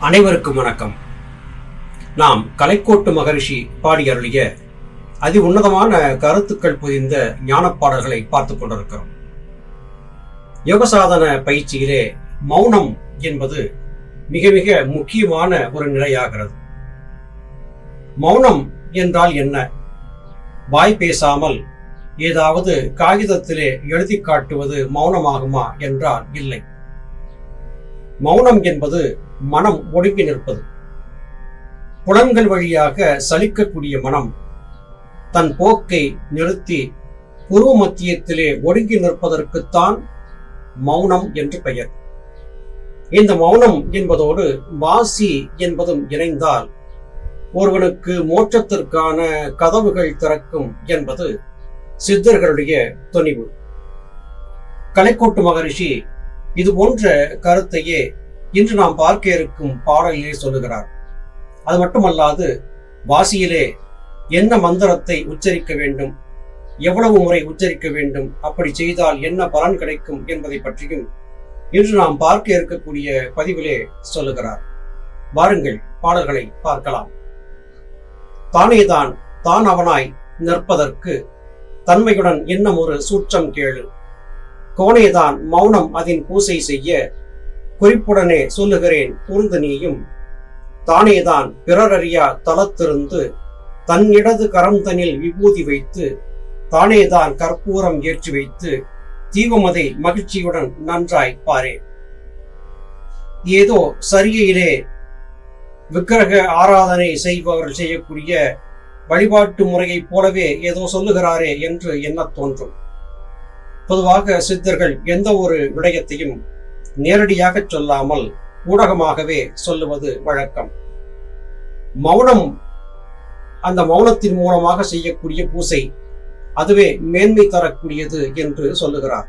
அனைவருக்கும் வணக்கம். நாம் கலைக்கோட்டு மகரிஷி பாடியருளிய அதி உன்னதமான கருத்துக்கள் புரிந்த ஞானப்பாடல்களை பார்த்து கொண்டிருக்கிறோம். யோகசாதன பயிற்சியிலே மௌனம் என்பது மிக மிக முக்கியமான ஒரு நிலையாகிறது. மௌனம் என்றால் என்ன? வாய் பேசாமல் ஏதாவது காகிதத்திலே எழுதி காட்டுவது மௌனமாகுமா என்றால் இல்லை. மௌனம் என்பது மனம் ஒடுங்கி நிற்பது. புலன்கள் வழியாக சலிக்கக்கூடிய மனம் தன் போக்கை நிறுத்தி புருவ மத்தியத்திலே ஒடுங்கி நிற்பதற்குத்தான் மௌனம் என்று பெயர். இந்த மௌனம் என்பதோடு வாசி என்பதும் இணைந்தால் ஒருவனுக்கு மோட்சத்திற்கான கதவுகள் திறக்கும் என்பது சித்தர்களுடைய துணிவு. கலைக்கோட்டு மகரிஷி இது போன்ற கருத்தையே இன்று நாம் பார்க்க இருக்கும் பாடலிலே சொல்லுகிறார். அது மட்டுமல்லாது வாசியிலே என்ன மந்திரத்தை உச்சரிக்க வேண்டும் எவ்வளவு முறை உச்சரிக்க வேண்டும் அப்படி செய்தால் என்ன பலன் கிடைக்கும் என்பதை பற்றியும் இன்று நாம் பார்க்க இருக்கக்கூடிய பதிவிலே சொல்லுகிறார். வாருங்கள் பாடல்களை பார்க்கலாம். தானேதான் தான் அவனாய் நிற்பதற்கு தன்மையுடன் இன்னும் ஒரு சூற்றம் கேளு. கோனேதான் மௌனம் அதன் பூசை செய்ய குறிப்புடனே சொல்லுகிறேன். கூர்ந்து நீயும் தானேதான் பிறரறியா தளத்திருந்து தன் இடது கரம் தனில் விபூதி வைத்து தானேதான் கற்பூரம் ஏற்றி வைத்து தீவமதை மகிழ்ச்சியுடன் நன்றாய் பாரே. ஏதோ சரியையிலே விக்கிரக ஆராதனை செய்பவர்கள் செய்யக்கூடிய வழிபாட்டு முறையைப் போலவே ஏதோ சொல்லுகிறாரே என்று என்ன தோன்றும். பொதுவாக சித்தர்கள் எந்த ஒரு விடயத்தையும் நேரடியாக சொல்லாமல் ஊடகமாகவே சொல்லுவது வழக்கம். மௌனம் அந்த மௌனத்தின் மூலமாக செய்யக்கூடிய பூசை அதுவே மேன்மை தரக்கூடியது என்று சொல்லுகிறார்.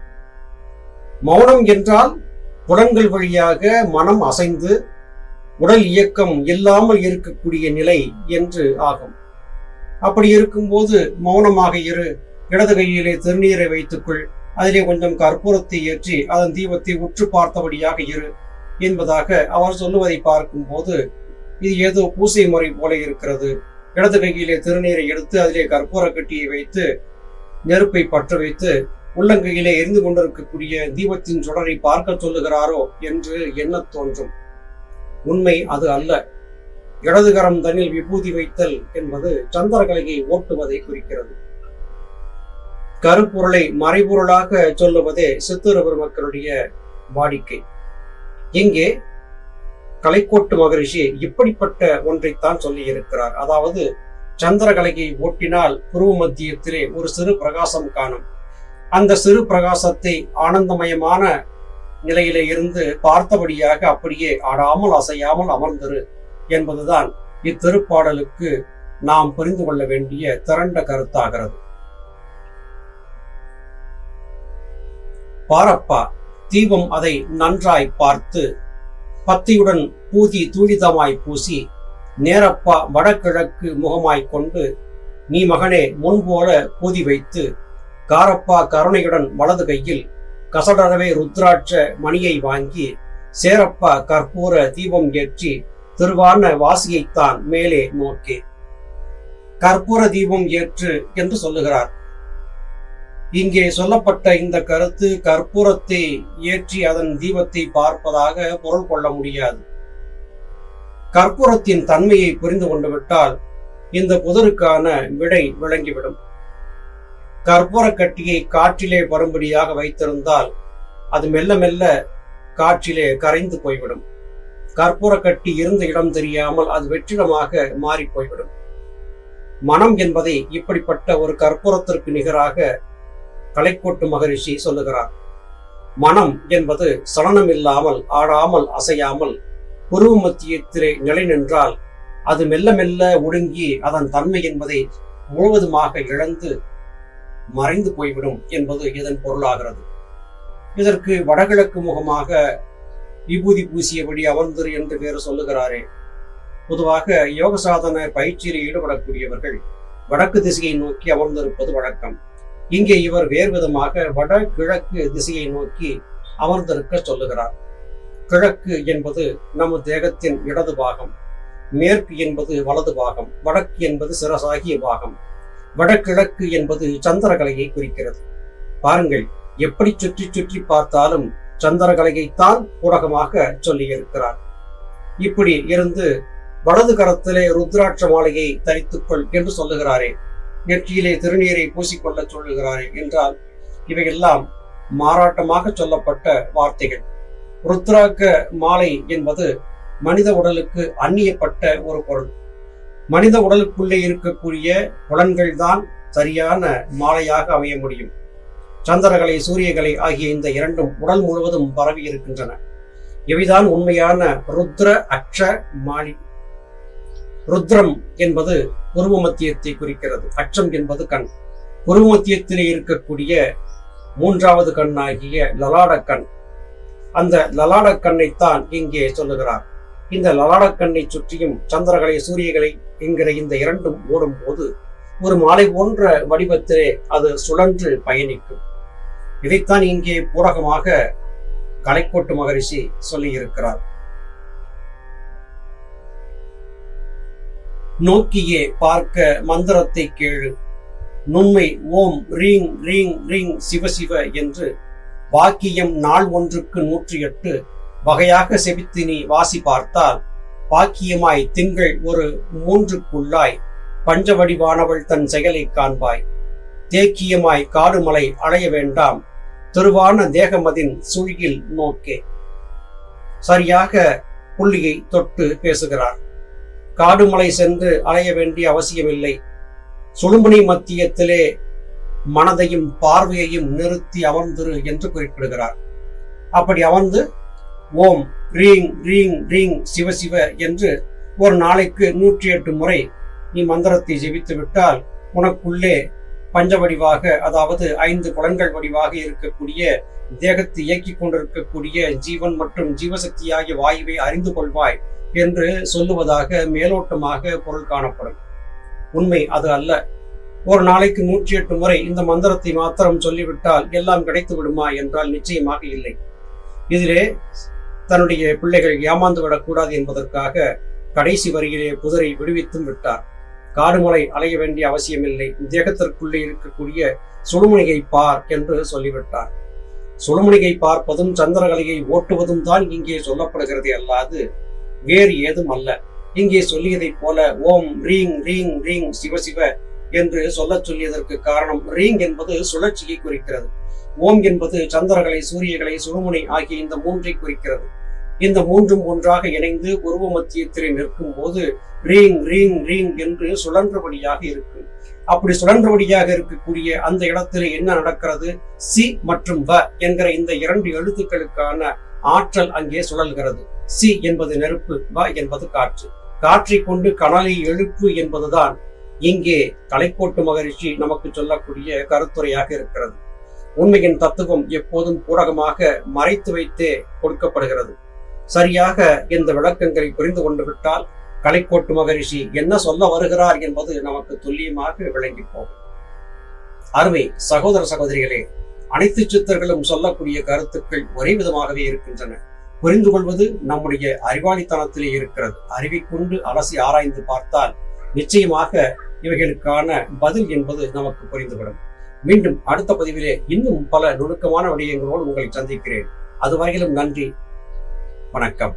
மௌனம் என்றால் புலன்கள் வழியாக மனம் அசைந்து உடல் இயக்கம் இல்லாமல் இருக்கக்கூடிய நிலை என்று ஆகும். அப்படி இருக்கும்போது மௌனமாக இரு இடது கையிலே திருநீரை வைத்துக்கொள் அதிலே கொஞ்சம் கற்பூரத்தை ஏற்றி அதன் தீபத்தை உற்று பார்த்தபடியாக இரு என்பதாக அவர் சொல்லுவதை பார்க்கும்போது இது ஏதோ பூசை முறை போல இருக்கிறது. இடது கையிலே திருநீரை எடுத்து அதிலே கற்பூர கட்டியை வைத்து நெருப்பை பற்ற வைத்து உள்ளங்கையிலே எரிந்து கொண்டிருக்கக்கூடிய தீபத்தின் சுடரை பார்க்க சொல்லுகிறாரோ என்று எண்ணத் தோன்றும். உண்மை அது அல்ல. இடதுகரம் தன்னில் விபூதி வைத்தல் என்பது சந்திரகலையை ஓட்டுவதை குறிக்கிறது. கருப்பொருளை மறைபொருளாக சொல்லுவதே சித்திர பெருமக்களுடைய வாடிக்கை. இங்கே கலைக்கோட்டு மகரிஷி இப்படிப்பட்ட ஒன்றைத்தான் சொல்லி இருக்கிறார் அதாவது சந்திரகலையை ஓட்டினால் புருவ மத்தியத்திலே ஒரு சிறு பிரகாசம் காணும். அந்த சிறு பிரகாசத்தை ஆனந்தமயமான நிலையிலே இருந்து பார்த்தபடியாக அப்படியே ஆடாமல் அசையாமல் அமர்ந்திரு என்பதுதான் இத்திருப்பாடலுக்கு நாம் புரிந்து கொள்ள வேண்டிய திரண்ட கருத்தாகிறது. பாரப்பா தீபம் அதை நன்றாய் பார்த்து பத்தியுடன் பூதி தூளிதமாய் பூசி நேரப்பா வடகிழக்கு முகமாய்க் கொண்டு நீ மகனே முன்போல பூதி வைத்து காரப்பா கருணையுடன் வலது கையில் கசடரவே ருத்ராட்ச மணியை வாங்கி சேரப்பா கற்பூர தீபம் ஏற்றி திருவான வாசியைத்தான் மேலே நோக்கி. கற்பூர தீபம் ஏற்று என்று சொல்லுகிறார். இங்கே சொல்லப்பட்ட இந்த கருத்து கற்பூரத்தை ஏற்றி அதன் தீபத்தை பார்ப்பதாக பொருள் கொள்ள முடியாது. கற்பூரத்தின் தன்மையை புரிந்து கொண்டு விட்டால் இந்த புதருக்கான விடை விளங்கிவிடும். கற்பூர கட்டியை காற்றிலே வரும்படியாக வைத்திருந்தால் அது மெல்ல மெல்ல காற்றிலே கரைந்து போய்விடும். கற்பூர கட்டி இருந்த இடம் தெரியாமல் அது வெற்றிடமாக மாறி போய்விடும். மனம் என்பதை இப்படிப்பட்ட ஒரு கற்பூரத்திற்கு நிகராக கலைக்கோட்டு மகரிஷி சொல்லுகிறார். மனம் என்பது சலனம் இல்லாமல் ஆடாமல் அசையாமல் குருவு மத்தியத்திலே நிலை நின்றால் அது மெல்ல மெல்ல ஒடுங்கி அதன் தன்மை என்பதை முழுவதுமாக இழந்து மறைந்து போய்விடும் என்பது இதன் பொருளாகிறது. இதற்கு வடகிழக்கு முகமாக விபூதி பூசியபடி அமர்ந்திரு என்று வேறு சொல்லுகிறாரே. பொதுவாக யோக சாதன பயிற்சியில் ஈடுபடக்கூடியவர்கள் வடக்கு திசையை நோக்கி அமர்ந்திருப்பது வழக்கம். இங்கே இவர் வேறு விதமாக வட கிழக்கு திசையை நோக்கி அமர்ந்திருக்க சொல்லுகிறார். கிழக்கு என்பது நமது தேகத்தின் இடது பாகம் மேற்கு என்பது வலது பாகம் வடக்கு என்பது சிரசாகிய பாகம். வடகிழக்கு என்பது சந்திரகலையை குறிக்கிறது. பாருங்கள் எப்படி சுற்றி சுற்றி பார்த்தாலும் சந்திரகலையைத்தான் ஊடகமாக சொல்லியிருக்கிறார். இப்படி இருந்து வலது கரத்திலே ருத்ராட்ச மாலையை தரித்துக்கொள் என்று சொல்லுகிறாரே. நெற்றியிலே திருநீரை பூசிக்கொள்ள சொல்லுகிறாரே என்றால் இவையெல்லாம் மாறாட்டமாக சொல்லப்பட்ட வார்த்தைகள். ருத்ராக்க மாலை என்பது மனித உடலுக்கு அந்நியப்பட்ட ஒரு பொருள். மனித உடலுக்குள்ளே இருக்கக்கூடிய புலன்கள் தான் சரியான மாலையாக அமைய முடியும். சந்திரகலை சூரியகலை ஆகிய இந்த இரண்டும் உடல் முழுவதும் பரவி இருக்கின்றன. இவைதான் உண்மையான ருத்ர அக்ஷ மாலி ருத்ரம் என்பது உருவ மத்தியத்தை குறிக்கிறது. அச்சம் என்பது கண். உருவ மத்தியத்திலே இருக்கக்கூடிய மூன்றாவது கண்ணாகிய லலாட கண். அந்த லலாட கண்ணைத்தான் இங்கே சொல்லுகிறார். இந்த லலாட கண்ணை சுற்றியும் சந்திரகலை சூரியகலை என்கிற இந்த இரண்டும் ஓடும் போது ஒரு மாலை போன்ற வடிவத்திலே அது சுழன்று பயணிக்கும். இதைத்தான் இங்கே பூரகமாக கலைக்கோட்டு மகரிஷி சொல்லியிருக்கிறார். நோக்கியே பார்க்க மந்திரத்தை கேளு. நுண்மை ஓம் ரீங் ரீங் ரீங் சிவசிவ என்று வாக்கியம் நாள் ஒன்றுக்கு நூற்றி எட்டு வகையாக செபித்து நீ வாசி பார்த்தால் பாக்கியமாய் திங்கள் ஒரு மூன்றுக்குள்ளாய் பஞ்சவடிவானவள் தன் செயலை காண்பாய். தேக்கியமாய் காடுமலை அலைய வேண்டாம் திருவான தேகமதின் சுழியில் நோக்கே. சரியாக புள்ளியை தொட்டு பேசுகிறார். காடுமலை சென்று அலைய வேண்டிய அவசியமில்லை. சுழும்புனி மத்தியத்திலே மனதையும் பார்வையையும் நிறுத்தி அமர்ந்திரு என்று குறிப்பிடுகிறார். அப்படி அமர்ந்து ஓம் ரீங் ரீங் ரீங் சிவசிவ என்று ஒரு நாளைக்கு நூற்றி எட்டு முறை நீ மந்திரத்தை ஜெபித்து விட்டால் உனக்குள்ளே பஞ்ச வடிவாக அதாவது ஐந்து புலன்கள் வடிவாக இருக்கக்கூடிய தேகத்தை இயக்கிக் கொண்டிருக்கக்கூடிய ஜீவன் மற்றும் ஜீவசக்தியாகிய வாயுவை அறிந்து கொள்வாய். என்று சொல்லுவதாக மேலோட்டமாக பொருள் காணப்படும். உண்மை அது அல்ல. ஒரு நாளைக்கு நூற்றி எட்டு முறை இந்த மந்திரத்தை மாத்திரம் சொல்லிவிட்டால் எல்லாம் கிடைத்து விடுமா என்றால் நிச்சயமாக இல்லை. இதிலே தன்னுடைய பிள்ளைகள் ஏமாந்து விடக்கூடாது என்பதற்காக கடைசி வரியிலே புதரை விடுவித்தும் விட்டார். காடுமலை அலைய வேண்டிய அவசியமில்லை. தேகத்திற்குள்ளே இருக்கக்கூடிய சுழுமுனையை பார் என்று சொல்லிவிட்டார். சுழுமுனையை பார்ப்பதும் சந்திரகலையை ஓட்டுவதும் தான் இங்கே சொல்லப்படுகிறது அல்லாது வேறு ஏதும் அல்ல. இங்கே சொல்லியதைப் போல ஓம் ரீங் ரீங் ரீங் சிவசிவ என்று சொல்ல சொல்லியதற்கு காரணம் ரீங் என்பது சுழற்சியை குறிக்கிறது. ஓம் என்பது சந்திரகலை சூரியகலை சுழுமுனை ஆகிய இந்த மூன்றை குறிக்கிறது. இந்த மூன்றும் ஒன்றாக இணைந்து உருவ மத்தியத்திலே நிற்கும் போது ரீங் ரீங் ரீங் என்று சுழன்றபடியாக இருக்கும். அப்படி சுழன்றபடியாக இருக்கக்கூடிய அந்த இடத்துல என்ன நடக்கிறது? சி மற்றும் வ என்கிற இந்த இரண்டு எழுத்துக்களுக்கான ஆற்றல் அங்கே சுழல்கிறது. சி என்பது நெருப்பு வ என்பது காற்று. காற்றை கொண்டு கனலை எழுப்பு என்பதுதான் இங்கே கலைக்கோட்டு மகரிஷி நமக்கு சொல்லக்கூடிய கருத்துரையாக இருக்கிறது. உண்மையின் தத்துவம் எப்போதும் பூரகமாக மறைத்து வைத்தே கொடுக்கப்படுகிறது. சரியாக இந்த விளக்கங்களை புரிந்து கொண்டு விட்டால் கலைக்கோட்டு மகரிஷி என்ன சொல்ல வருகிறார் என்பது நமக்கு துல்லியமாக விளங்கி போகும் அருமை சகோதர சகோதரிகளே அனைத்து சித்தர்களும் சொல்லக்கூடிய கருத்துக்கள் ஒரே விதமாகவே இருக்கின்றன. புரிந்து கொள்வது நம்முடைய அறிவாளித்தனத்திலே இருக்கிறது. அறிவை கொண்டு அலசி ஆராய்ந்து பார்த்தால் நிச்சயமாக இவைகளுக்கான பதில் என்பது நமக்கு புரிந்துவிடும். மீண்டும் அடுத்த பதிவிலே இன்னும் பல நுணுக்கமான விடயங்களோடு உங்களை சந்திக்கிறேன். அதுவரையிலும் நன்றி. வணக்கம்.